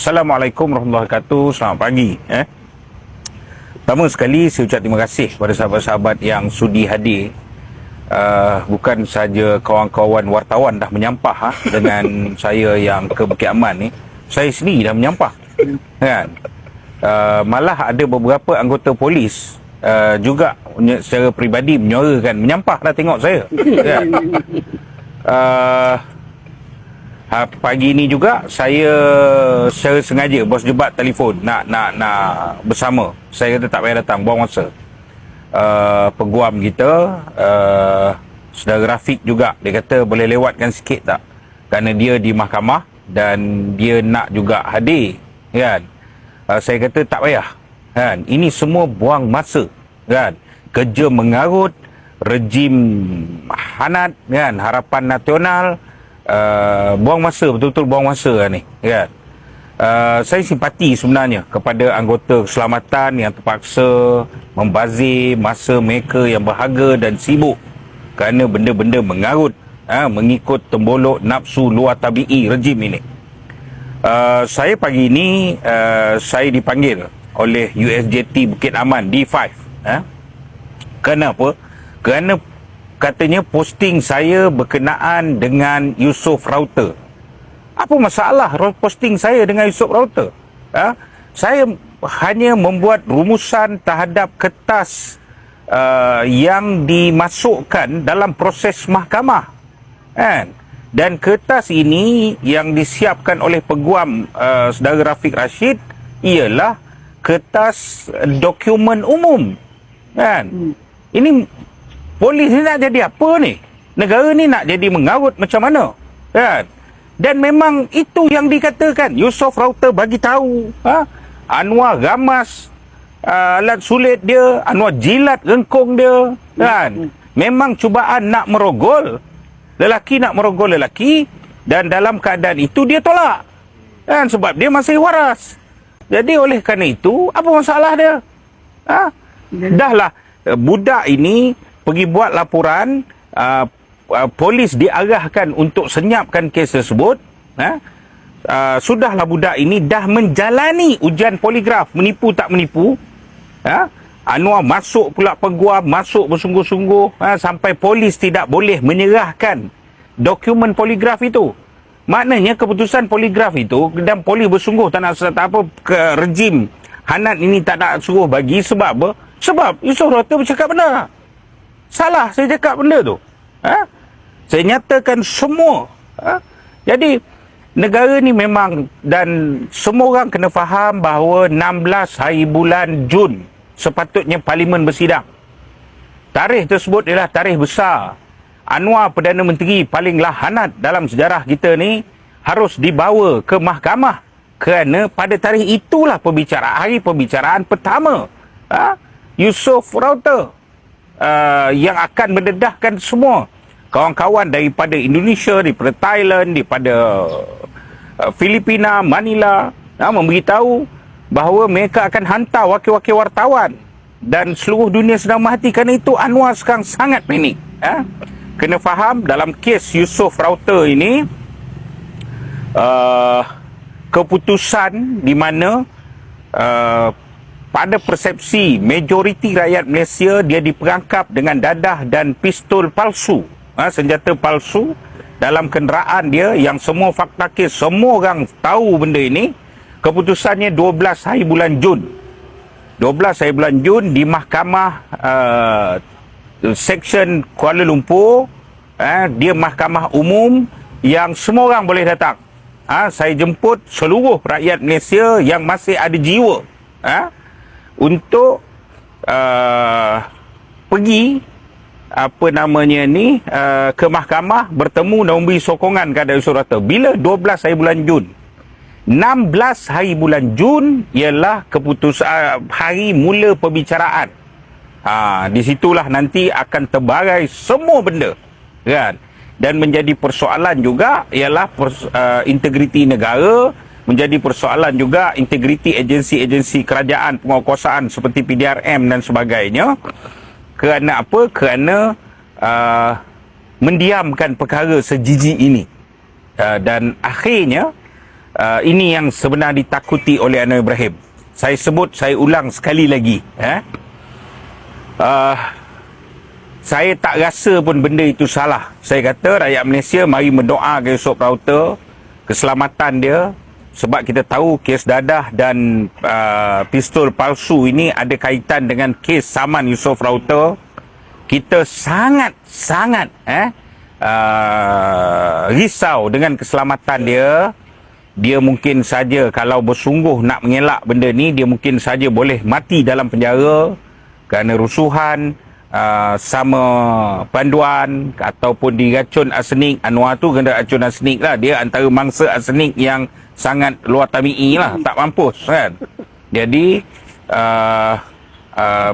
Assalamualaikum warahmatullahi wabarakatuh. Selamat pagi. Eh. Pertama sekali saya ucap terima kasih kepada sahabat-sahabat yang sudi hadir. Uh, bukan saja kawan-kawan wartawan dah menyampah ha, dengan saya yang ke Bukit Aman ni. Saya sendiri dah menyampah. Kan? Uh, malah ada beberapa anggota polis uh, juga secara peribadi menyuarakan menyampah dah tengok saya. Kan? Uh, Ha, pagi ni juga saya secara sengaja bos jebat telefon. Nak nak nak bersama. Saya kata tak payah datang, buang masa. Uh, peguam kita uh, saudara Rafiq juga. Dia kata boleh lewatkan sikit tak? Kerana dia di mahkamah dan dia nak juga hadir kan? Uh, saya kata tak payah kan? Ini semua buang masa kan? Kerja mengarut rejim hanat kan? Harapan nasional uh, buang masa betul-betul buang masa lah ni kan uh, saya simpati sebenarnya kepada anggota keselamatan yang terpaksa membazir masa mereka yang berharga dan sibuk kerana benda-benda mengarut ha, mengikut tembolok nafsu luar tabi'i rejim ini uh, saya pagi ini uh, saya dipanggil oleh USJT Bukit Aman D5 ha? kenapa? kerana katanya posting saya berkenaan dengan Yusof Rauter. Apa masalah posting saya dengan Yusof Rauter? Ha? Saya hanya membuat rumusan terhadap kertas uh, yang dimasukkan dalam proses mahkamah. Kan? Dan kertas ini yang disiapkan oleh peguam uh, saudara Rafiq Rashid ialah kertas dokumen umum. Kan? Hmm. Ini Polis ni nak jadi apa ni? Negara ni nak jadi mengarut macam mana? Kan? Dan memang itu yang dikatakan. Yusof Rauter bagi tahu. Ha? Anwar gamas uh, alat sulit dia. Anwar jilat rengkung dia. Kan? Memang cubaan nak merogol. Lelaki nak merogol lelaki. Dan dalam keadaan itu dia tolak. Kan? Sebab dia masih waras. Jadi oleh kerana itu, apa masalah dia? Ha? Dahlah, budak ini pergi buat laporan uh, uh, polis diarahkan untuk senyapkan kes tersebut uh, uh, sudahlah budak ini dah menjalani ujian poligraf. Menipu tak menipu? Uh, Anwar masuk pula peguam masuk bersungguh-sungguh uh, sampai polis tidak boleh menyerahkan dokumen poligraf itu. Maknanya keputusan poligraf itu dan polis bersungguh tak nak tak apa ke rejim Hanat ini tak nak suruh bagi sebab apa? Sebab Yusof Rota bercakap benar. Salah saya cakap benda tu. Ha? Saya nyatakan semua. Ha? Jadi, negara ni memang dan semua orang kena faham bahawa 16 hari bulan Jun sepatutnya parlimen bersidang. Tarikh tersebut ialah tarikh besar. Anwar Perdana Menteri paling lahanat dalam sejarah kita ni harus dibawa ke mahkamah kerana pada tarikh itulah pembicaraan hari pembicaraan pertama ha? Yusof Rauter uh, yang akan mendedahkan semua kawan-kawan daripada Indonesia, daripada Thailand, daripada uh, Filipina, Manila uh, memberitahu bahawa mereka akan hantar wakil-wakil wartawan dan seluruh dunia sedang merhatikan itu Anwar sekarang sangat panik. Uh. Kena faham dalam kes Yusof Rauter ini uh, keputusan di mana uh, pada persepsi majoriti rakyat Malaysia dia diperangkap dengan dadah dan pistol palsu. Ha, senjata palsu dalam kenderaan dia yang semua fakta kes semua orang tahu benda ini. Keputusannya 12 hari bulan Jun. 12 hari bulan Jun di mahkamah uh, section Kuala Lumpur uh, dia mahkamah umum yang semua orang boleh datang. Uh, saya jemput seluruh rakyat Malaysia yang masih ada jiwa. Uh, untuk uh, pergi apa namanya ni uh, ke mahkamah bertemu dan memberi sokongan kepada Yusuf Rata. Bila 12 hari bulan Jun. 16 hari bulan Jun ialah keputusan uh, hari mula pembicaraan. Ha, di situlah nanti akan terbarai semua benda. Kan? Dan menjadi persoalan juga ialah pers, uh, integriti negara, menjadi persoalan juga integriti agensi-agensi kerajaan penguasaan seperti PDRM dan sebagainya kerana apa? kerana uh, mendiamkan perkara sejijik ini uh, dan akhirnya uh, ini yang sebenar ditakuti oleh Anwar Ibrahim. Saya sebut, saya ulang sekali lagi. Eh? Uh, saya tak rasa pun benda itu salah. Saya kata rakyat Malaysia mari mendoa ke Yusof Rauter keselamatan dia sebab kita tahu kes dadah dan uh, pistol palsu ini ada kaitan dengan kes saman Yusof Rauter. Kita sangat sangat eh uh, risau dengan keselamatan dia. Dia mungkin saja kalau bersungguh nak mengelak benda ni dia mungkin saja boleh mati dalam penjara kerana rusuhan uh, sama panduan ataupun diracun arsenik Anwar tu kena racun arsenik lah. Dia antara mangsa arsenik yang sangat luar tami'i lah. Tak mampus kan? Jadi uh, uh,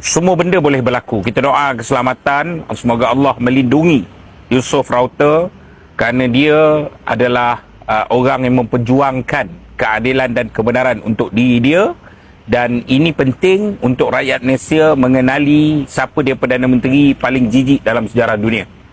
semua benda boleh berlaku. Kita doa keselamatan. Semoga Allah melindungi Yusof Rauter kerana dia adalah uh, orang yang memperjuangkan keadilan dan kebenaran untuk diri dia dan ini penting untuk rakyat Malaysia mengenali siapa dia Perdana Menteri paling jijik dalam sejarah dunia.